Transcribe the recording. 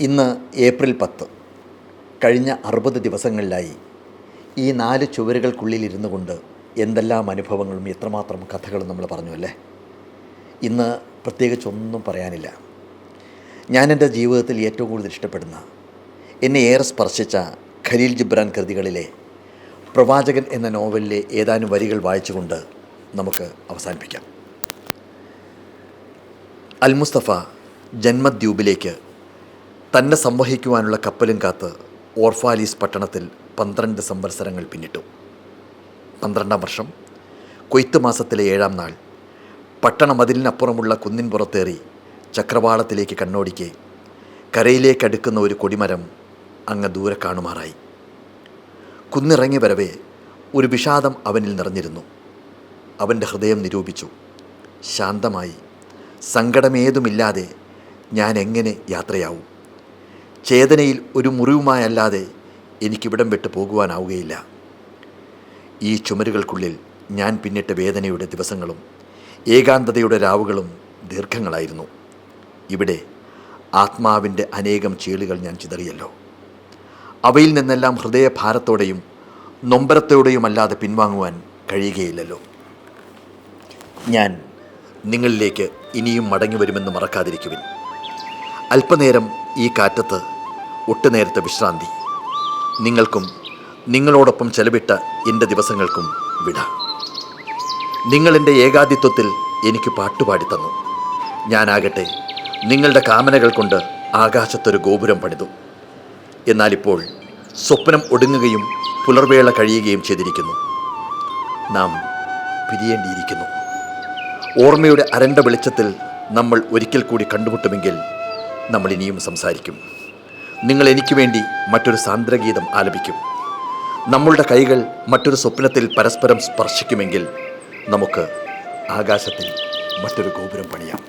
ഇന്ന് ഏപ്രിൽ പത്ത്. കഴിഞ്ഞ അറുപത് ദിവസങ്ങളിലായി ഈ നാല് ചുവരുകൾക്കുള്ളിൽ ഇരുന്നു കൊണ്ട് എന്തെല്ലാം അനുഭവങ്ങളും എത്രമാത്രം കഥകളും നമ്മൾ പറഞ്ഞു അല്ലേ? ഇന്ന് പ്രത്യേകിച്ചൊന്നും പറയാനില്ല. ഞാൻ എന്റെ ജീവിതത്തിൽ ഏറ്റവും കൂടുതൽ ഇഷ്ടപ്പെടുന്ന എന്നെ ഏറെ സ്പർശിച്ച ഖലീൽ ജിബ്രാൻ കൃതികളിലെ പ്രവാചകൻ എന്ന നോവലിലെ ഏതാനും വരികൾ വായിച്ചുകൊണ്ട് നമുക്ക് അവസാനിപ്പിക്കാം. അൽ മുസ്തഫ ജന്മദ്വീപിലേക്ക് തന്നെ സംവഹിക്കുവാനുള്ള കപ്പലും കാത്ത് ഓർഫാലീസ് പട്ടണത്തിൽ പന്ത്രണ്ട് സംവത്സരങ്ങൾ പിന്നിട്ടു. പന്ത്രണ്ടാം വർഷം കൊയ്ത്ത് മാസത്തിലെ ഏഴാം നാൾ പട്ടണ മതിലിനപ്പുറമുള്ള കുന്നിൻ പുറത്തേറി ചക്രവാളത്തിലേക്ക് കണ്ണോടിക്കെ കരയിലേക്ക് അടുക്കുന്ന ഒരു കൊടിമരം അങ്ങ് ദൂരെ കാണുമാറായി. കുന്നിറങ്ങി വരവേ ഒരു വിഷാദം അവനിൽ നിറഞ്ഞിരുന്നു. അവന്റെ ഹൃദയം നിരൂപിച്ചു. ശാന്തമായി സങ്കടമേതുമില്ലാതെ ഞാൻ എങ്ങനെ യാത്രയാവും? ചേതനയിൽ ഒരു മുറിവുമായല്ലാതെ എനിക്കിവിടം വിട്ട് പോകുവാനാവുകയില്ല. ഈ ചുമരുകൾക്കുള്ളിൽ ഞാൻ പിന്നിട്ട വേദനയുടെ ദിവസങ്ങളും ഏകാന്തതയുടെ രാവുകളും ദീർഘങ്ങളായിരുന്നു. ഇവിടെ ആത്മാവിന്റെ അനേകം ചീളുകൾ ഞാൻ ചിതറിയല്ലോ. അവയിൽ നിന്നെല്ലാം ഹൃദയഭാരത്തോടെയും നൊമ്പരത്തോടെയും അല്ലാതെ പിൻവാങ്ങുവാൻ കഴിയുകയില്ലല്ലോ. ഞാൻ നിങ്ങളിലേക്ക് ഇനിയും മടങ്ങി വരുമെന്ന് മറക്കാതിരിക്കുവിൻ. അല്പനേരം ഈ കാറ്റത്ത് ഒട്ടുനേരത്തെ വിശ്രാന്തി. നിങ്ങൾക്കും നിങ്ങളോടൊപ്പം ചെലവിട്ട എന്റെ ദിവസങ്ങൾക്കും വിട. നിങ്ങളെന്റെ ഏകാദിത്വത്തിൽ എനിക്ക് പാട്ടുപാടി തന്നു. ഞാനാകട്ടെ നിങ്ങളുടെ കാമനകൾ കൊണ്ട് ആകാശത്തൊരു ഗോപുരം പണിതു. എന്നാലിപ്പോൾ സ്വപ്നം ഒടുങ്ങുകയും പുലർവേള കഴിയുകയും ചെയ്തിരിക്കുന്നു. നാം പിരിയേണ്ടിയിരിക്കുന്നു. ഓർമ്മയുടെ അരണ്ട വെളിച്ചത്തിൽ നമ്മൾ ഒരിക്കൽ കൂടി കണ്ടുമുട്ടുമെങ്കിൽ നമ്മൾ ഇനിയും സംസാരിക്കും. നിങ്ങൾ എനിക്ക് വേണ്ടി മറ്റൊരു സാന്ദ്രഗീതം ആലപിക്കും. നമ്മളുടെ കൈകൾ മറ്റൊരു സ്വപ്നത്തിൽ പരസ്പരം സ്പർശിക്കുമെങ്കിൽ നമുക്ക് ആകാശത്തിൽ മറ്റൊരു ഗോപുരം പണിയാം.